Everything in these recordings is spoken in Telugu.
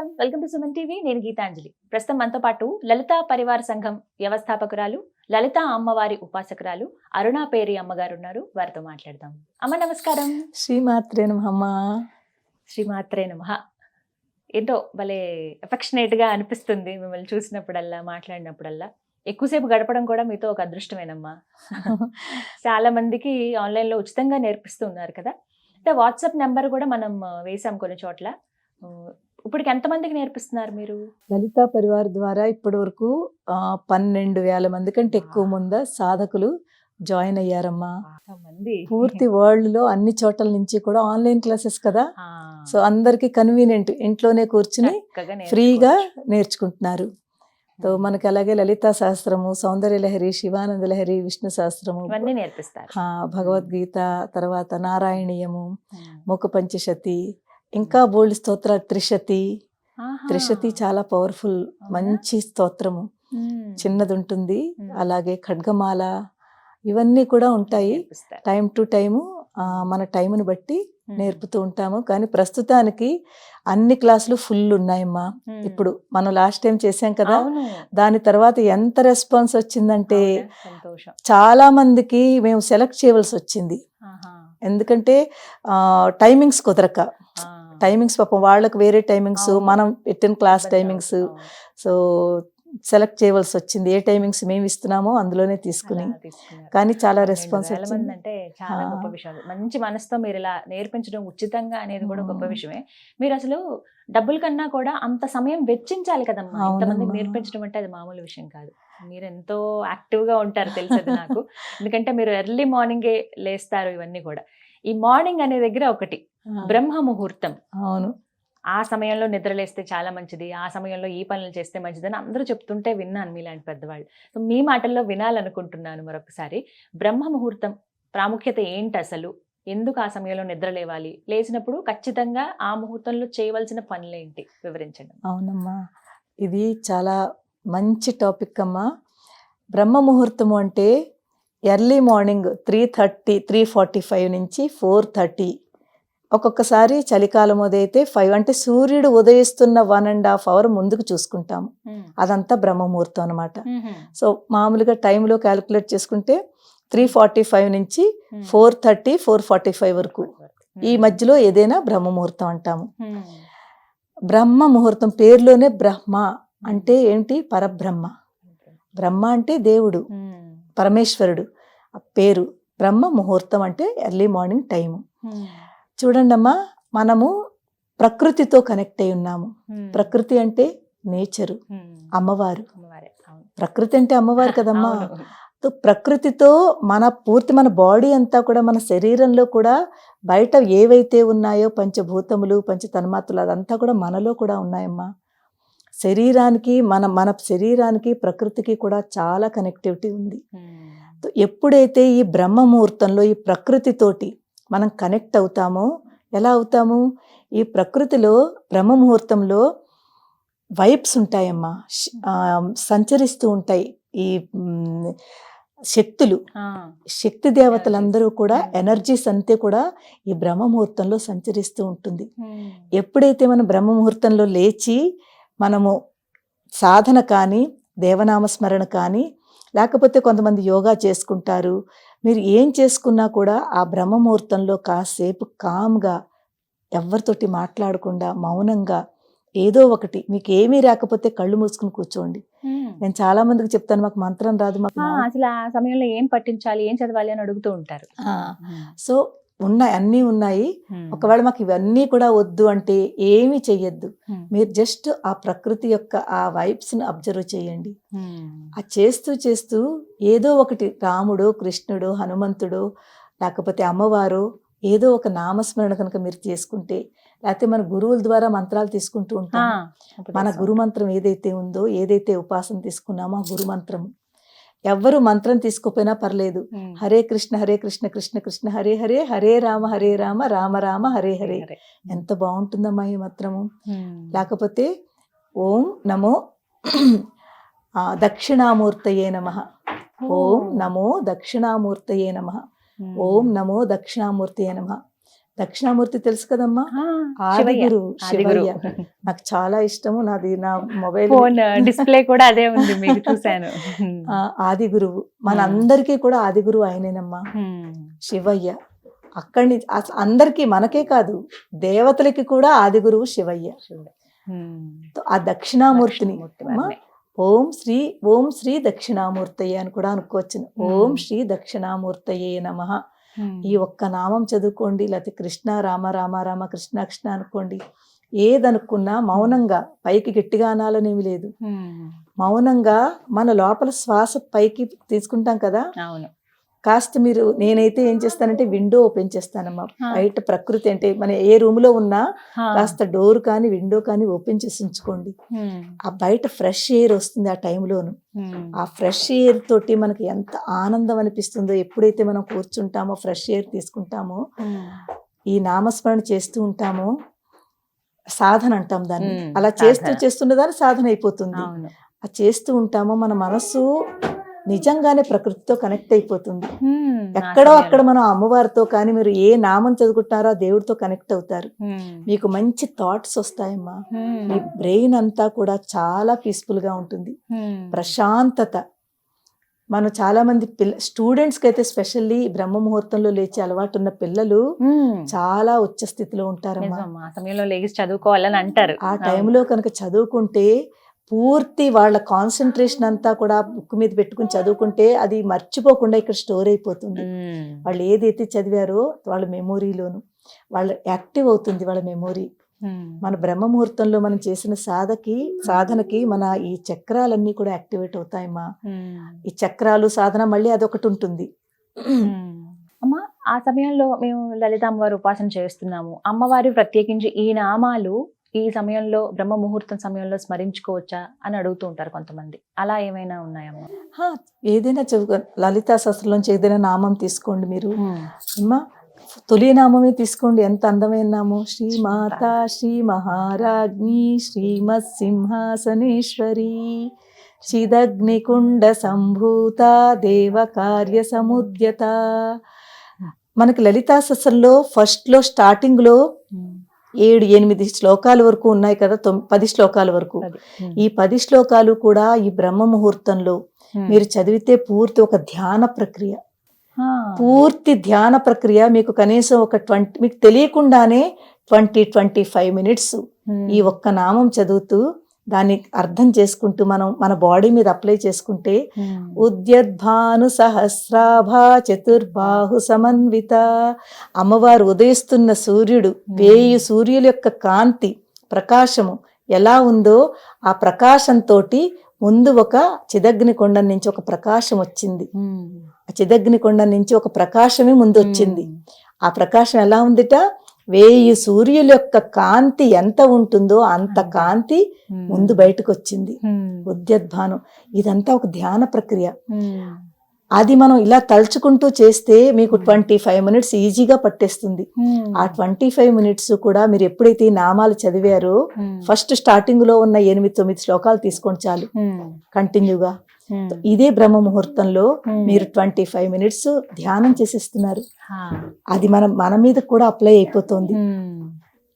నమస్కారం. Welcome to Suman TV. నేను గీతాంజలి. ప్రస్తుతం మనతో పాటు లలితా పరివార సంఘం వ్యవస్థాపకురాలు లలితా అమ్మవారి ఉపాసకురాలు అరుణా పేరి అమ్మగారు ఉన్నారు. వారితో మాట్లాడదాం. అమ్మ నమస్కారం. శ్రీమాత్రే నమః. శ్రీమాత్రే నమ. ఏంటో భలే గా అనిపిస్తుంది మిమ్మల్ని చూసినప్పుడల్లా మాట్లాడినప్పుడల్లా. ఎక్కువసేపు గడపడం కూడా మీతో ఒక అదృష్టమేనమ్మా. చాలా మందికి ఆన్లైన్లో ఉచితంగా నేర్పిస్తూ ఉన్నారు కదా. అంటే వాట్సాప్ నెంబర్ కూడా మనం వేసాం కొన్ని చోట్ల. ఇప్పటికి ఎంతమందికి నేర్పిస్తున్నారు మీరు? లలితా పరివార్ ద్వారా ఇప్పటి వరకు పన్నెండు వేల మంది కంటే ఎక్కువ ముంద సాధకులు జాయిన్ అయ్యారమ్మా. మంది? పూర్తి వరల్డ్లో అన్ని చోట్ల నుంచి కూడా ఆన్లైన్ క్లాసెస్ కదా. సో అందరికి కన్వీనియంట్ ఇంట్లోనే కూర్చుని ఫ్రీగా నేర్చుకుంటున్నారు. సో మనకి అలాగే లలితా శాస్త్రము సౌందర్య లహరి శివానంద లహరి విష్ణు శాస్త్రము నేర్పిస్తారు. భగవద్గీత తర్వాత నారాయణీయము ముఖ పంచశతి ఇంకా బోల్డ్ స్తోత్ర త్రిశతి. త్రిశతి చాలా పవర్ఫుల్? మంచి స్తోత్రము. చిన్నది ఉంటుంది. అలాగే ఖడ్గమాల ఇవన్నీ కూడా ఉంటాయి. టైం టు టైము మన టైంని బట్టి. నేర్పుతూ ఉంటాము కానీ ప్రస్తుతానికి అన్ని క్లాసులు ఫుల్ ఉన్నాయమ్మా మ్మ్. ఇప్పుడు మనం లాస్ట్ టైం చేసాం కదా. దాని తర్వాత ఎంత రెస్పాన్స్ వచ్చిందంటే చాలా మందికి మేము సెలెక్ట్ చేయవలసి వచ్చింది. ఎందుకంటే టైమింగ్స్ కుదరక. టైమింగ్స్ పాపం వాళ్ళకి వేరే టైమింగ్స్. మనం పెట్టిన క్లాస్ టైమింగ్స్. సో సెలెక్ట్ చేయవలసి వచ్చింది ఏ టైమింగ్స్ మేము ఇస్తున్నామో అందులోనే తీసుకుని. కానీ చాలా రెస్పాన్స్ మంది అంటే చాలా. గొప్ప విషయం మంచి మనసుతో మీరు ఇలా నేర్పించడం ఉచితంగా అనేది కూడా గొప్ప. విషయమే మీరు అసలు డబ్బుల కన్నా కూడా అంత సమయం వెచ్చించాలి కదమ్మా అవునమ్మా. నేర్పించడం అంటే అది మామూలు విషయం కాదు మీరు ఎంతో యాక్టివ్గా ఉంటారు తెలుసది నాకు ఎందుకంటే మీరు ఎర్లీ మార్నింగే లేస్తారు ఇవన్నీ కూడా ఈ మార్నింగ్ అనే దగ్గర ఒకటి బ్రహ్మ ముహూర్తం. అవును. ఆ సమయంలో నిద్రలేస్తే చాలా మంచిది ఆ సమయంలో ఈ పనులు చేస్తే మంచిదని అందరూ చెప్తుంటే విన్నాను మీలాంటి పెద్దవాళ్ళు. సో మీ మాటల్లో వినాలనుకుంటున్నాను మరొకసారి. బ్రహ్మ ముహూర్తం ప్రాముఖ్యత ఏంటి అసలు? ఎందుకు ఆ సమయంలో నిద్ర లేవాలి లేచినప్పుడు ఖచ్చితంగా ఆ ముహూర్తంలో చేయవలసిన పనులేంటి? వివరించండి అవునమ్మా. ఇది చాలా మంచి టాపిక్ అమ్మా. బ్రహ్మ ముహూర్తము అంటే early morning three thirty three forty five నుంచి ఫోర్ థర్టీ ఒక్కొక్కసారి చలికాలం ఉదయితే ఫైవ్ అంటే సూర్యుడు ఉదయిస్తున్న వన్ అండ్ హాఫ్ అవర్ ముందుకు చూసుకుంటాము అదంతా బ్రహ్మ ముహూర్తం అనమాట సో మామూలుగా టైంలో క్యాలిక్యులేట్ చేసుకుంటే త్రీ ఫార్టీ ఫైవ్ నుంచి four thirty four forty five వరకు. ఈ మధ్యలో ఏదైనా బ్రహ్మ ముహూర్తం అంటాము. బ్రహ్మ ముహూర్తం పేరులోనే బ్రహ్మ అంటే ఏంటి? పరబ్రహ్మ. బ్రహ్మ అంటే దేవుడు. పరమేశ్వరుడు. పేరు బ్రహ్మ ముహూర్తం అంటే ఎర్లీ మార్నింగ్ టైము చూడండమ్మా మనము ప్రకృతితో కనెక్ట్ అయి ఉన్నాము. ప్రకృతి అంటే నేచరు అమ్మవారు. ప్రకృతి అంటే అమ్మవారు కదమ్మా. ప్రకృతితో మన పూర్తి మన బాడీ అంతా కూడా మన శరీరంలో కూడా బయట ఏవైతే ఉన్నాయో పంచభూతములు పంచ తన్మాత్రలు అదంతా కూడా మనలో కూడా ఉన్నాయమ్మా. శరీరానికి మన మన శరీరానికి ప్రకృతికి కూడా చాలా కనెక్టివిటీ ఉంది. ఎప్పుడైతే ఈ బ్రహ్మ ముహూర్తంలో ఈ ప్రకృతితోటి మనం కనెక్ట్ అవుతామో? ఎలా అవుతాము? ఈ ప్రకృతిలో బ్రహ్మ ముహూర్తంలో వైబ్స్ ఉంటాయమ్మా. సంచరిస్తూ ఉంటాయి ఈ శక్తులు. శక్తి దేవతలందరూ కూడా ఎనర్జీస్ అంతే కూడా ఈ బ్రహ్మ ముహూర్తంలో సంచరిస్తూ ఉంటుంది. ఎప్పుడైతే మనం బ్రహ్మ ముహూర్తంలో లేచి మనము సాధన కానీ దేవనామ స్మరణ కానీ లేకపోతే కొంతమంది యోగా చేసుకుంటారు మీరు ఏం చేసుకున్నా కూడా ఆ బ్రహ్మ ముహూర్తంలో కాసేపు కామ్గా ఎవరితోటి మాట్లాడకుండా మౌనంగా ఏదో ఒకటి మీకు ఏమీ రాకపోతే కళ్ళు మూసుకుని కూర్చోండి. నేను చాలా మందికి చెప్తాను మాకు మంత్రం రాదు మాకు అసలు ఆ సమయంలో ఏం పట్టించాలి ఏం చదవాలి అని అడుగుతూ ఉంటారు. సో ఉన్నాయి అన్నీ ఉన్నాయి. ఒకవేళ మాకు ఇవన్నీ కూడా వద్దు అంటే ఏమీ చెయ్యొద్దు. మీరు జస్ట్ ఆ ప్రకృతి యొక్క ఆ వైబ్స్ని అబ్జర్వ్ చేయండి. ఆ చేస్తూ చేస్తూ ఏదో ఒకటి రాముడు కృష్ణుడు హనుమంతుడు లేకపోతే అమ్మవారు ఏదో ఒక నామస్మరణ కనుక మీరు చేసుకుంటే లేకపోతే మన గురువుల ద్వారా మంత్రాలు తీసుకుంటూ ఉంటాం మన గురు మంత్రం ఏదైతే ఉందో ఏదైతే ఉపాసన తీసుకున్నామో ఆ గురు మంత్రం ఎవ్వరు మంత్రం తీసుకోపోయినా పర్లేదు. హరే కృష్ణ హరే కృష్ణ కృష్ణ కృష్ణ హరే హరే హరే రామ హరే రామ రామ రామ హరే హరే. ఎంత బాగుంటుందమ్మా ఈ మంత్రము. లేకపోతే ఓం నమో దక్షిణామూర్తయే నమ. ఓం. నమో దక్షిణామూర్తయే నమ. ఓం నమో దక్షిణామూర్తయే నమ. దక్షిణామూర్తి తెలుసు కదమ్మా ఆదిగురు. శివయ్య నాకు చాలా ఇష్టము నాది నా మొబైల్ ఫోన్ డిస్ప్లే కూడా అదే ఉంది మీకు చూశాను ఆది గురువు మనందరికీ కూడా ఆది గురువు ఆయనేనమ్మా. శివయ్య అక్కడి అందరికీ మనకే కాదు దేవతలకి కూడా ఆది గురువు శివయ్య. ఆ దక్షిణామూర్తిని. ఓం శ్రీ ఓం శ్రీ దక్షిణామూర్తయ్య అని కూడా అనుకోవచ్చు ఓం. శ్రీ దక్షిణామూర్తయ్యే నమ. ఈ ఒక్క నామం చదువుకోండి లేకపోతే కృష్ణ రామ రామ రామ కృష్ణ కృష్ణ అనుకోండి. ఏదనుకున్నా మౌనంగా పైకి గట్టిగా అనాలనేమి లేదు. మౌనంగా మన లోపల శ్వాస పైకి తీసుకుంటాం కదా? అవును. కాస్త మీరు నేనైతే ఏం చేస్తానంటే విండో ఓపెన్ చేస్తానమ్మా. బయట ప్రకృతి అంటే మన ఏ రూమ్లో ఉన్నా. కాస్త డోర్ కానీ విండో కానీ ఓపెన్ చేసి ఉంచుకోండి. ఆ బయట ఫ్రెష్ ఎయిర్ వస్తుంది ఆ టైంలోను. ఆ ఫ్రెష్ ఎయిర్ తోటి మనకి ఎంత ఆనందం అనిపిస్తుందో ఎప్పుడైతే మనం కూర్చుంటామో ఫ్రెష్ ఎయిర్ తీసుకుంటామో. ఈ నామస్మరణ చేస్తూ ఉంటామో సాధన అంటాం దాన్ని. అలా చేస్తూ. చేస్తున్న దాన్ని సాధన అయిపోతుంది ఆ చేస్తూ ఉంటామో మన మనస్సు నిజంగానే ప్రకృతితో కనెక్ట్ అయిపోతుంది ఎక్కడో అక్కడ. మనం అమ్మవారితో కానీ మీరు ఏ నామం చదువుకుంటారో ఆ దేవుడితో కనెక్ట్ అవుతారు. మీకు మంచి థాట్స్ వస్తాయమ్మా. మీ బ్రెయిన్ అంతా కూడా చాలా పీస్ఫుల్గా ఉంటుంది. ప్రశాంతత మనం చాలా మంది పిల్ల స్టూడెంట్స్కి అయితే స్పెషల్లీ బ్రహ్మ ముహూర్తంలో లేచే అలవాటు ఉన్న పిల్లలు. చాలా ఉచ్చ స్థితిలో ఉంటారమ్మా నిజం ఆ సమయంలో లేచి చదువుకోవాలని అంటారు ఆ టైంలో కనుక చదువుకుంటే పూర్తి వాళ్ళ కాన్సన్ట్రేషన్ అంతా కూడా బుక్ మీద పెట్టుకుని చదువుకుంటే అది మర్చిపోకుండా ఇక్కడ స్టోర్ అయిపోతుంది. వాళ్ళు ఏదైతే చదివారో వాళ్ళ మెమొరీలోను వాళ్ళ యాక్టివ్ అవుతుంది వాళ్ళ మెమొరీ. మన బ్రహ్మ ముహూర్తంలో మనం చేసిన సాధకి సాధనకి మన ఈ చక్రాలన్నీ కూడా యాక్టివేట్ అవుతాయమ్మా. ఈ చక్రాలు సాధన మళ్ళీ అదొకటి ఉంటుంది. అమ్మా ఆ సమయంలో మేము లలిత అమ్మవారి ఉపాసన చేస్తున్నాము అమ్మవారి ప్రత్యేకించి ఈ నామాలు ఈ సమయంలో బ్రహ్మ ముహూర్తం సమయంలో స్మరించుకోవచ్చా అని అడుగుతూ ఉంటారు కొంతమంది. అలా ఏమైనా ఉన్నాయమ్మా? హా, ఏదైనా చదువు లలితా శాస్త్రంలోంచి ఏదైనా నామం తీసుకోండి మీరు. అమ్మా తొలి నామమే తీసుకోండి. ఎంత అందమైన నామం. శ్రీ మాత శ్రీ మహారాజ్ఞి శ్రీమత్ సింహాసనేశ్వరి చిదగ్నికుండ సంభూత దేవ కార్య సముద్యత మనకి లలితా సహస్రంలో ఫస్ట్లో స్టార్టింగ్లో ఏడు ఎనిమిది శ్లోకాల వరకు ఉన్నాయి కదా పది శ్లోకాల వరకు. ఈ పది శ్లోకాలు కూడా ఈ బ్రహ్మ ముహూర్తంలో. మీరు చదివితే పూర్తి ఒక ధ్యాన ప్రక్రియ. పూర్తి ధ్యాన ప్రక్రియ మీకు కనీసం ఒక ట్వంటీ మీకు తెలియకుండానే ట్వంటీ ట్వంటీ ఫైవ్ మినిట్స్. ఈ ఒక్క నామం చదువుతూ దాన్ని అర్థం చేసుకుంటూ మనం మన బాడీ మీద అప్లై చేసుకుంటే హ్మ్. ఉద్యద్భాను సహస్రాభా చతుర్బాహు సమన్విత అమ్మవారు ఉదయిస్తున్న సూర్యుడు వేయి సూర్యుల యొక్క కాంతి ప్రకాశము ఎలా ఉందో ఆ ప్రకాశంతో ముందు ఒక చిదగ్ని కొండ నుంచి ఒక ప్రకాశం వచ్చింది హ్మ్. ఆ చిదగ్ని కొండ నుంచి ఒక ప్రకాశమే ముందు వచ్చింది. ఆ ప్రకాశం ఎలా ఉందిట వేయి సూర్యుల యొక్క కాంతి ఎంత ఉంటుందో అంత అంత. కాంతి హ్మ్. ముందు బయటకు వచ్చింది హ్మ్. ఉద్యద్భానం ఇదంతా ఒక ధ్యాన ప్రక్రియ. అది మనం ఇలా తలుచుకుంటూ చేస్తే మీకు Hmm. ట్వంటీ ఫైవ్ మినిట్స్ ఈజీగా పట్టేస్తుంది హ్మ్. ఆ ట్వంటీ ఫైవ్ మినిట్స్ కూడా మీరు ఎప్పుడైతే నామాలు చదివారో హ్మ్. ఫస్ట్ స్టార్టింగ్లో ఉన్న ఎనిమిది తొమ్మిది శ్లోకాలు తీసుకోండి చాలు. కంటిన్యూగా. ఇదే బ్రహ్మ ముహూర్తంలో Hmm. మీరు ట్వంటీ ఫైవ్ మినిట్స్ ధ్యానం చేసిస్తున్నారు. అది మన మన మీద కూడా అప్లై అయిపోతుంది.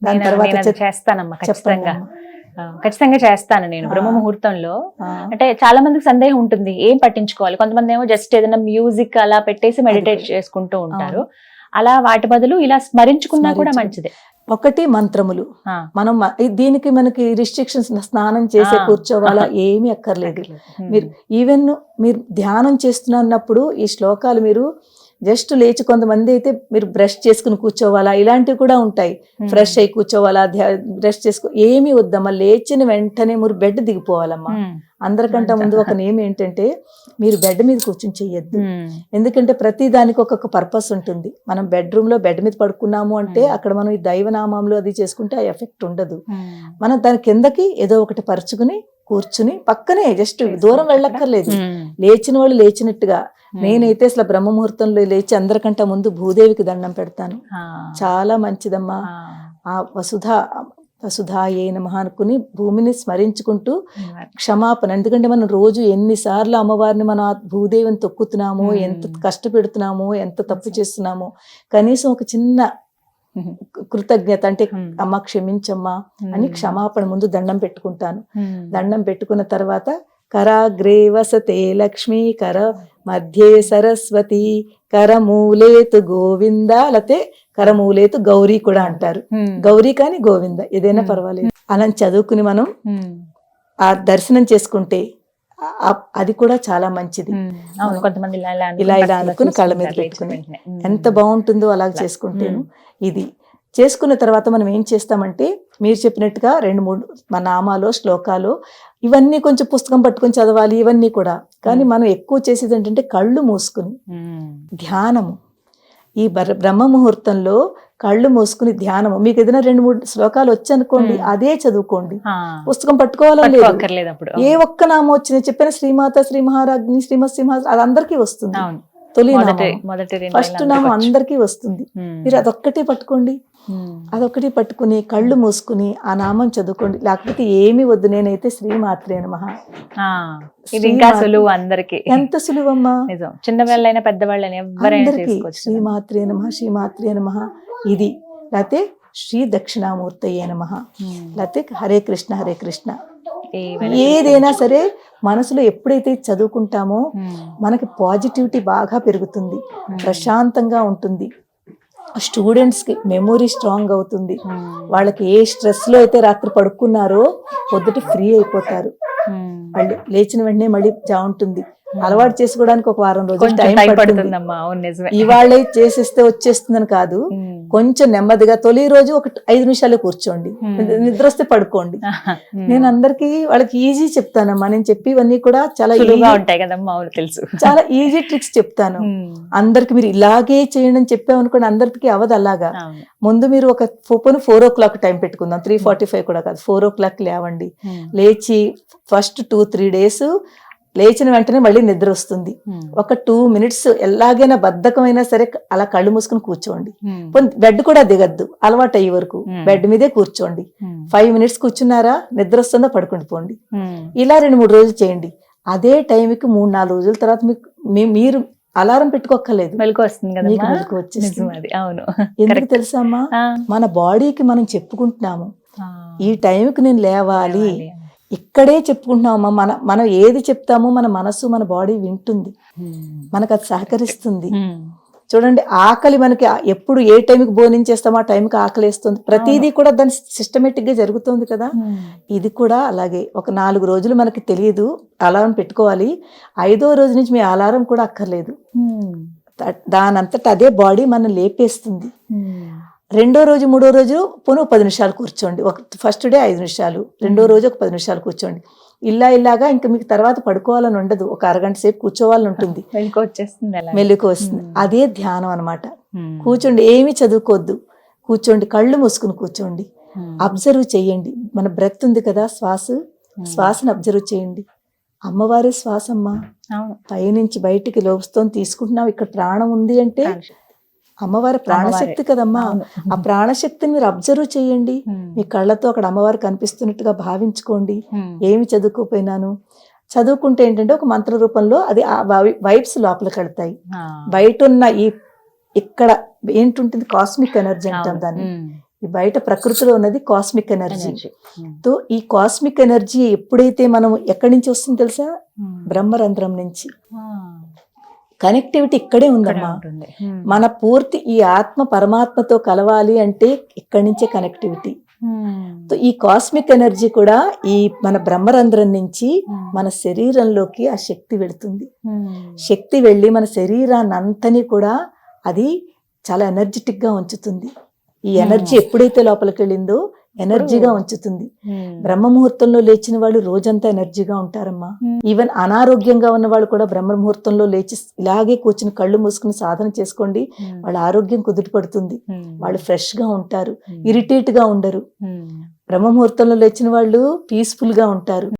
దాని తర్వాత చేస్తానమ్మా ఖచ్చితంగా ఖచ్చితంగా చేస్తాను నేను బ్రహ్మ. ముహూర్తంలో అంటే చాలా మందికి సందేహం ఉంటుంది ఏం పట్టించుకోవాలి కొంతమంది ఏమో జస్ట్ ఏదైనా మ్యూజిక్ అలా పెట్టేసి మెడిటేట్. చేసుకుంటూ ఉంటారు అలా వాటి బదులు ఇలా స్మరించుకున్నా కూడా మంచిదే ఒకటి మంత్రములు. మనం దీనికి మనకి రిస్ట్రిక్షన్స్ స్నానం చేసే. కూర్చోవాలా ఏమీ అక్కర్లేదు. మీరు ఈవెన్ మీరు ధ్యానం చేస్తున్నప్పుడు ఈ శ్లోకాలు మీరు జస్ట్ లేచి కొంతమంది అయితే మీరు బ్రష్ చేసుకుని కూర్చోవాలా ఇలాంటివి కూడా ఉంటాయి. ఫ్రెష్ అయి కూర్చోవాలా బ్రష్ చేసుకో ఏమీ వద్దమ్మా లేచిన వెంటనే మీరు బెడ్ దిగిపోవాలమ్మా హ్మ్. అందరికంటే ముందు ఒక నేమ్ ఏంటంటే మీరు బెడ్ మీద కూర్చొని చెయ్యొద్దు హ్మ్. ఎందుకంటే ప్రతి దానికి ఒక్కొక్క పర్పస్ ఉంటుంది మనం బెడ్రూమ్లో బెడ్ మీద పడుకున్నాము అంటే Hmm. అక్కడ మనం ఈ దైవనామంలో అది చేసుకుంటే ఆ ఎఫెక్ట్ ఉండదు. మనం దాని కిందకి ఏదో ఒకటి పరుచుకుని కూర్చుని పక్కనే జస్ట్ దూరం వెళ్ళక్కర్లేదు. లేచిన వాళ్ళు లేచినట్టుగా. నేనైతే అసలు బ్రహ్మ ముహూర్తంలో లేచి అందరికంటే ముందు భూదేవికి దండం పెడతాను. చాలా మంచిదమ్మా ఆ. వసుధ వసుధ ఏ నమః అనుకుని భూమిని స్మరించుకుంటూ. క్షమాపణ ఎందుకంటే మనం రోజు ఎన్నిసార్లు అమ్మవారిని మనం భూదేవిని తొక్కుతున్నామో Hmm. ఎంత కష్టపెడుతున్నామో ఎంత తప్పు చేస్తున్నామో కనీసం ఒక చిన్న కృతజ్ఞత అంటే Hmm. అమ్మ క్షమించమ్మా అని క్షమాపణ ముందు దండం పెట్టుకుంటాను దండం పెట్టుకున్న తర్వాత కరాగ్రే వసతే లక్ష్మీ కర మధ్యే సరస్వతి కరమూలేతు గోవింద లేతే కరమూలేతు గౌరీ కూడా అంటారు. గౌరీ కానీ గోవింద ఏదైనా. పర్వాలేదు. అలా చదువుకుని మనం ఆ దర్శనం చేసుకుంటే అది కూడా చాలా మంచిది. కొంతమంది ఇలా ఇలా అనుకుని కళ్ళ మీద పెట్టుకుని. ఎంత బాగుంటుందో అలా. చేసుకుంటేను ఇది. చేసుకున్న తర్వాత మనం ఏం చేస్తామంటే మీరు చెప్పినట్టుగా రెండు మూడు మా నామాలో శ్లోకాలు ఇవన్నీ కొంచెం పుస్తకం పట్టుకొని చదవాలి ఇవన్నీ కూడా. కానీ Hmm. మనం ఎక్కువ చేసేది ఏంటంటే కళ్ళు మూసుకుని. ఉమ్. ధ్యానము. ఈ బ్ర- బ్రహ్మ ముహూర్తంలో కళ్ళు మూసుకుని ధ్యానము. మీకు ఏదైనా రెండు మూడు శ్లోకాలు వచ్చనుకోండి Hmm. అదే చదువుకోండి. పుస్తకం పట్టుకోవాలని లేదు. ఏ ఒక్క నామం వచ్చినా చెప్పిన శ్రీమాత శ్రీ మహారాజ్ని శ్రీమత్ సింహ అది అందరికీ వస్తుంది. తొలి నామం ఫస్ట్ నామం అందరికీ వస్తుంది. మీరు అదొక్కటే పట్టుకోండి. ఉమ్. అదొకటి పట్టుకుని కళ్ళు మూసుకుని ఆ నామం చదువుకోండి. లేకపోతే ఏమి వద్దు. నేనైతే శ్రీమాత్రే నమః. ఆ. ఇది ఇంకా సులువు అందరికి. ఎంత సులువమ్మా? చిన్నవాళ్ళైనా పెద్దవాళ్ళైనా ఎవరైనా కదా. శ్రీమాత్రే నమ శ్రీమాత్రే నమ. ఇది. లేకపోతే శ్రీ దక్షిణామూర్తయ్యే నమ. లేకపోతే హరే కృష్ణ హరే కృష్ణ. ఏదైనా సరే మనసులో ఎప్పుడైతే చదువుకుంటామో. మనకి పాజిటివిటీ బాగా పెరుగుతుంది. ప్రశాంతంగా ఉంటుంది స్టూడెంట్స్కి మెమొరీ స్ట్రాంగ్ అవుతుంది. వాళ్ళకి ఏ స్ట్రెస్లో అయితే రాత్రి పడుకున్నారో పొద్దుట ఫ్రీ అయిపోతారు ఉమ్. వాళ్ళు లేచిన వెంటనే మళ్ళీ ఉంటుంది అలవాటు చేసుకోవడానికి ఒక వారం రోజులు టైం పడుతుంది. ఇవాళే చేసేస్తే వచ్చేస్తుందని కాదు. కొంచెం నెమ్మదిగా తొలి రోజు ఒక ఐదు నిమిషాలు కూర్చోండి. నిద్ర వస్తే పడుకోండి. నేను అందరికి వాళ్ళకి ఈజీ చెప్తానమ్మా. నేను చెప్పివన్నీ కూడా చాలా ఉంటాయి కదమ్మా తెలుసు. చాలా ఈజీ ట్రిక్స్ చెప్తాను. అందరికి మీరు ఇలాగే చేయండి అని చెప్పామనుకోండి అందరికి అవదు అలాగా. ముందు మీరు ఒక phone four o'clock time పెట్టుకుందాం. త్రీ ఫార్టీ ఫైవ్ కూడా కాదు. ఫోర్ ఓ క్లాక్ లేవండి. లేచి ఫస్ట్ టూ త్రీ డేస్ లేచిన వెంటనే మళ్ళీ నిద్ర వస్తుంది. ఒక టూ మినిట్స్ ఎలాగైనా బద్ధకమైనా సరే అలా కళ్ళు మూసుకుని కూర్చోండి. బెడ్ కూడా దిగద్దు అలవాటు అయ్యే వరకు. బెడ్ మీదే కూర్చోండి. ఫైవ్ మినిట్స్ కూర్చున్నారా నిద్ర వస్తుందో పడుకుండి పోండి. ఇలా రెండు మూడు రోజులు చేయండి అదే టైంకి మూడు నాలుగు రోజుల తర్వాత మీకు మీరు అలారం పెట్టుకోక్కర్లేదు మెలకు వస్తుంది మెలకు వచ్చేస్తుంది అవును ఎందుకు. తెలుసా అమ్మా. మన బాడీకి మనం చెప్పుకుంటున్నాము. ఈ టైంకి నేను లేవాలి. ఇక్కడే చెప్పుకుంటున్నామమ్మా. మన మనం ఏది చెప్తామో మన మనసు మన బాడీ వింటుంది. ఉమ్. మనకు అది సహకరిస్తుంది. ఉమ్. చూడండి ఆకలి మనకి ఎప్పుడు ఏ టైంకి భోజనం ఆ టైంకి ఆకలి వేస్తుంది ప్రతిదీ కూడా దాని సిస్టమేటిక్గా జరుగుతుంది కదా. ఉమ్. ఇది కూడా అలాగే. ఒక నాలుగు రోజులు మనకి తెలియదు. అలారం పెట్టుకోవాలి. ఐదో రోజు నుంచి మీ అలారం కూడా అక్కర్లేదు. దానంతట అదే బాడీ మనం లేపేస్తుంది. రెండో రోజు మూడో రోజు పోను ఒక పది నిమిషాలు కూర్చోండి. ఒక ఫస్ట్ డే ఐదు నిమిషాలు. రెండో రోజు ఒక పది నిమిషాలు కూర్చోండి. ఇలా ఇలాగా ఇంకా మీకు తర్వాత పడుకోవాలని ఉండదు. ఒక అరగంట సేపు కూర్చోవాలని ఉంటుంది. మెలకు వస్తుంది. అదే ధ్యానం అన్నమాట. ఉమ్. కూర్చోండి. ఏమీ చదువుకోవద్దు కూర్చోండి. కళ్ళు మూసుకుని కూర్చోండి. అబ్జర్వ్ చేయండి. మన బ్రెత్ ఉంది కదా శ్వాస. శ్వాసను అబ్జర్వ్ చేయండి. అమ్మవారి శ్వాస అమ్మ అవును. పైనుంచి బయటికి లోపుతో తీసుకుంటున్నావు. ఇక్కడ ప్రాణం ఉంది అంటే అమ్మవారి ప్రాణశక్తి కదమ్మా. ఆ ప్రాణశక్తిని మీరు అబ్జర్వ్ చేయండి. మీ కళ్ళతో అక్కడ అమ్మవారు కనిపిస్తున్నట్టుగా భావించుకోండి. ఏమి చదువుకోపోయినాను చదువుకుంటే ఏంటంటే ఒక మంత్ర రూపంలో అది ఆ వైబ్స్ లోపలికి వెళ్తాయి. బయట ఉన్న ఈ ఇక్కడ ఏంటుంటుంది కాస్మిక్ ఎనర్జీ అంటాం. దాన్ని బయట ప్రకృతిలో ఉన్నది కాస్మిక్ ఎనర్జీ. తో ఈ కాస్మిక్ ఎనర్జీ ఎప్పుడైతే మనం ఎక్కడి నుంచి వస్తుంది తెలుసా. బ్రహ్మరంధ్రం నుంచి. కనెక్టివిటీ ఇక్కడే ఉందమ్మా. మన పూర్తి ఈ ఆత్మ పరమాత్మతో కలవాలి అంటే ఇక్కడి నుంచే కనెక్టివిటీ. ఈ కాస్మిక్ ఎనర్జీ కూడా ఈ మన బ్రహ్మరంధ్రం నుంచి. మన శరీరంలోకి ఆ శక్తి వెళుతుంది. శక్తి వెళ్ళి మన శరీరాన్ని అంతని కూడా అది చాలా ఎనర్జెటిక్గా ఉంచుతుంది. ఈ ఎనర్జీ ఎప్పుడైతే లోపలికి వెళ్ళిందో ఎనర్జీగా ఉంచుతుంది. బ్రహ్మ ముహూర్తంలో లేచిన వాళ్ళు రోజంతా ఎనర్జీగా ఉంటారమ్మా. ఈవెన్ అనారోగ్యంగా ఉన్న వాళ్ళు కూడా బ్రహ్మ ముహూర్తంలో లేచి ఇలాగే కూర్చుని కళ్ళు మూసుకుని సాధన చేసుకోండి. వాళ్ళ ఆరోగ్యం కుదుటపడుతుంది. వాళ్ళు ఫ్రెష్గా ఉంటారు. ఇరిటేట్గా ఉండరు. బ్రహ్మ ముహూర్తంలో లేచిన వాళ్ళు పీస్ఫుల్గా ఉంటారు